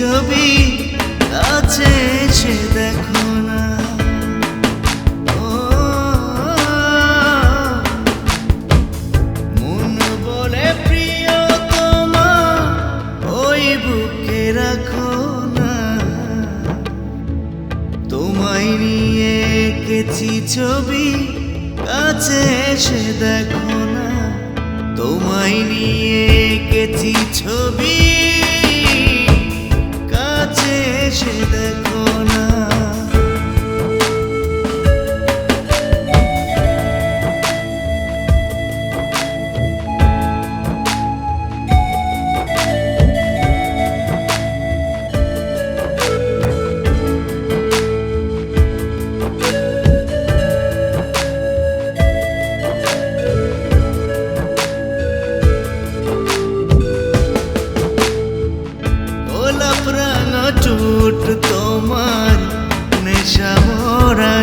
ছবি আছে, সে দেখো না। মন বলে প্রিয় তোমা ওই বুকে রাখো না। তোমায় নিয়ে কেছি ছবি আছে, সে দেখো না। তোমায় নিয়ে কেছি ছবি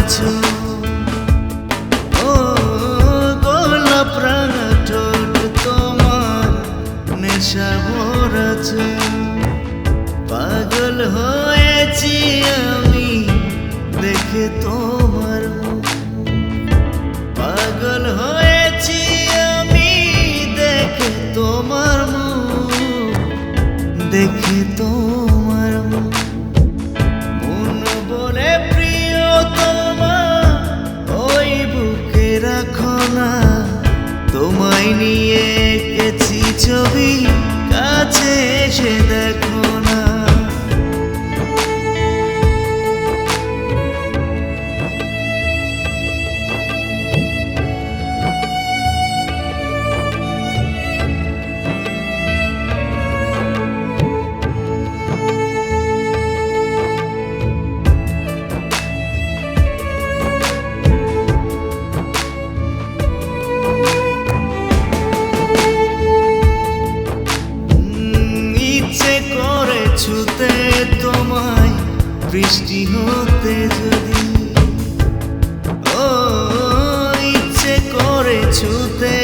মরাছ ও গোলাপ রাঙা তোমার নেশা মরাছ পাগল হয়েছি আমি দেখে তোমার পাগল হয়েছি আমি দেখে তোমার দেখে তোমায় নিয়ে ইচ্ছে করে ছুতে তোমায় বৃষ্টি হতে যদি। ও, ইচ্ছে করে ছুতে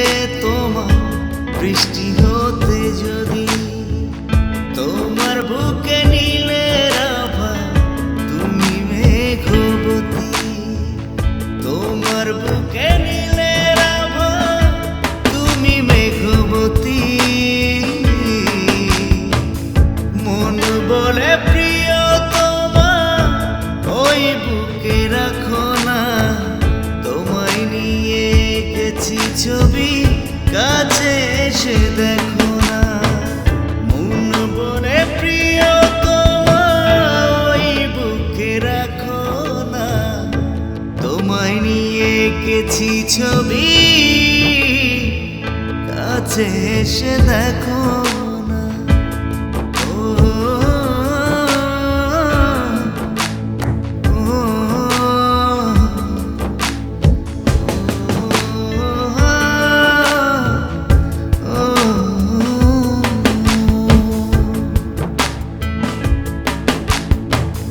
তোমায় বৃষ্টি হতে যদি। তোমার বুকে মন বলে প্রিয় তোমার, ওই বুকে রাখো না। তোমায় নিয়ে গেছি ছবি, কাছে এসে দেখো না। মন বলে প্রিয় ওই বুকে রাখো না। ছবি, কাছে এসে দেখো।